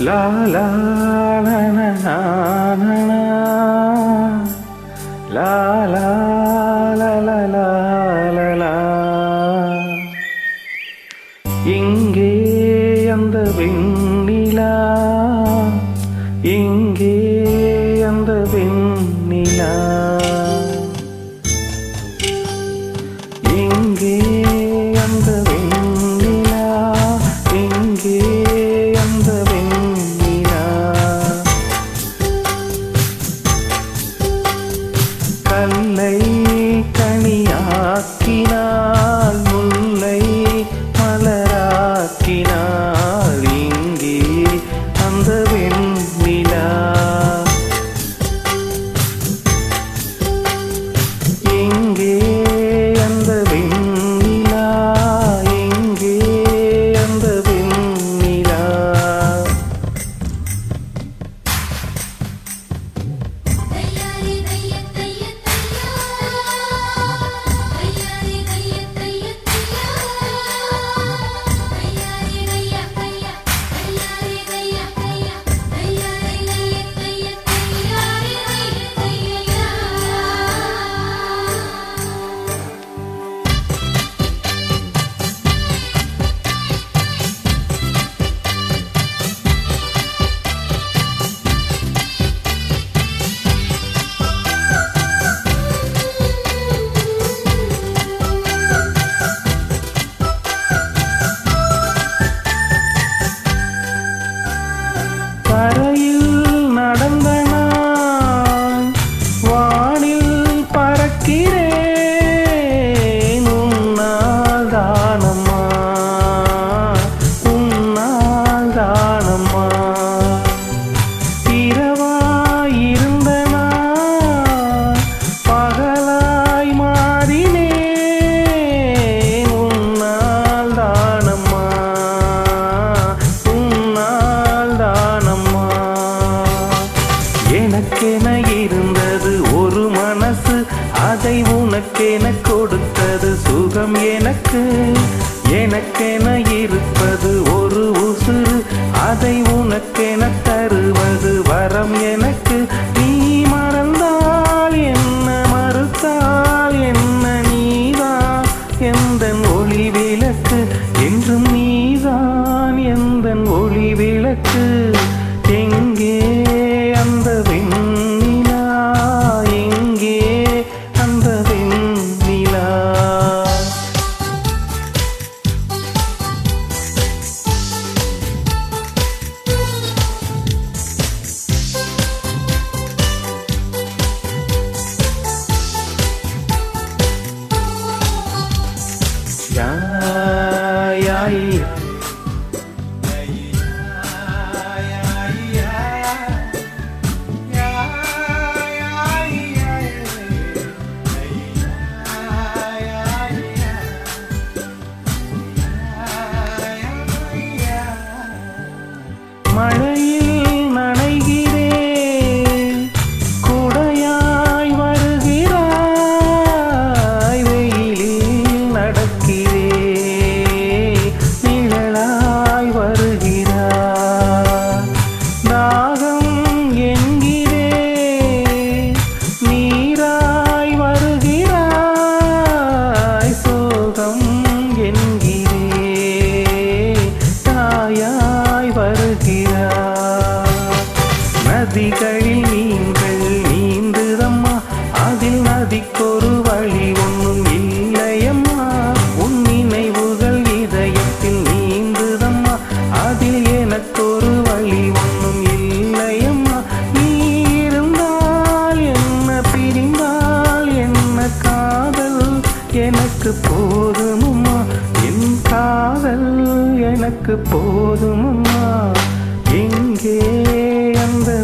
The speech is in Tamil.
லா லா லா லா லா இங்கே அந்த வெண்ணிலா. இங்கே அந்த வெண்ணிலா. así எனக்கென இருப்பது ஒரு உசுறு அதை உனக்கென தருவது வரம் எனக்கு. நீ மறந்தால் என்ன மறுத்தால் என்ன நீதான் எந்தன் ஒளி விளக்கு? என்றும் நீதான் எந்தன் ஒளி விளக்கு? எங்கே down. எனக்கு போதுமம்மா? என் காதல் எனக்கு போதுமம்மா? எங்கே அந்த